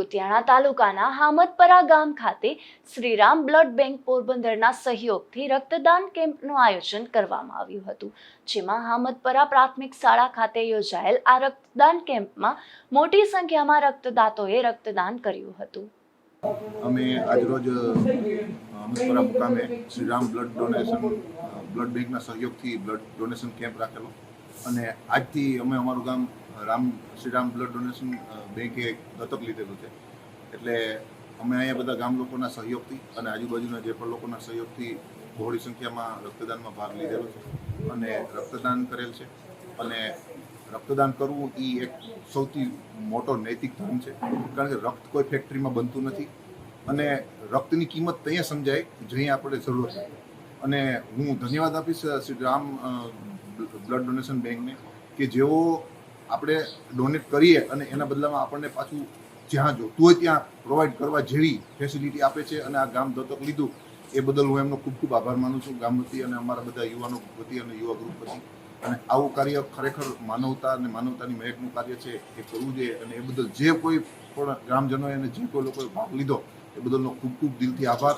કુતિયાણા તાલુકાના હામદપરા ગામ ખાતે શ્રીરામ બ્લડ બેંક પોરબંદરના સહયોગથી રક્તદાન કેમ્પનું આયોજન કરવામાં આવ્યું હતું, જેમાં હામદપરા પ્રાથમિક શાળા ખાતે યોજાયેલ આ રક્તદાન કેમ્પમાં મોટી સંખ્યામાં રક્તદાતાઓએ રક્તદાન કર્યું હતું. અમે આજરોજ અમૃતપરા મુકામે શ્રીરામ બ્લડ ડોનેશન બ્લડ બેંકના સહયોગથી બ્લડ ડોનેશન કેમ્પ રાખેલો. અને આજથી અમે અમારું ગામ રામ, શ્રીરામ બ્લડ ડોનેશન બેંકે દત્તક લીધેલું છે. એટલે અમે અહીંયા બધા ગામ લોકોના સહયોગથી અને આજુબાજુના જે પણ લોકોના સહયોગથી બહોળી સંખ્યામાં રક્તદાનમાં ભાગ લીધેલો છે અને રક્તદાન કરેલ છે. અને રક્તદાન કરવું એ એક સૌથી મોટો નૈતિક ધર્મ છે, કારણ કે રક્ત કોઈ ફેક્ટરીમાં બનતું નથી અને રક્તની કિંમત ત્યાં સમજાય જ્યાં આપણે જરૂર છે. અને હું ધન્યવાદ આપીશ શ્રી રામ બ્લડ ડોનેશન બેંકને કે જેઓ આપણે ડોનેટ કરીએ અને એના બદલામાં આપણને પાછું જ્યાં જોતું હોય ત્યાં પ્રોવાઈડ કરવા જેવી ફેસિલિટી આપે છે અને આ ગામ દત્તક લીધું, એ બદલ હું એમનો ખૂબ ખૂબ આભાર માનું છું. ગામ વતી અને અમારા બધા યુવાનો વતી અને યુવા ગ્રુપ વતી. અને આવું કાર્ય ખરેખર માનવતા અને માનવતાની મહેકનું કાર્ય છે, એ કરવું જોઈએ અને એ બદલ જે કોઈ પણ ગ્રામજનોએ અને જે કોઈ લોકોએ ભાગ લીધો, એ બદલનો ખૂબ ખૂબ દિલથી આભાર.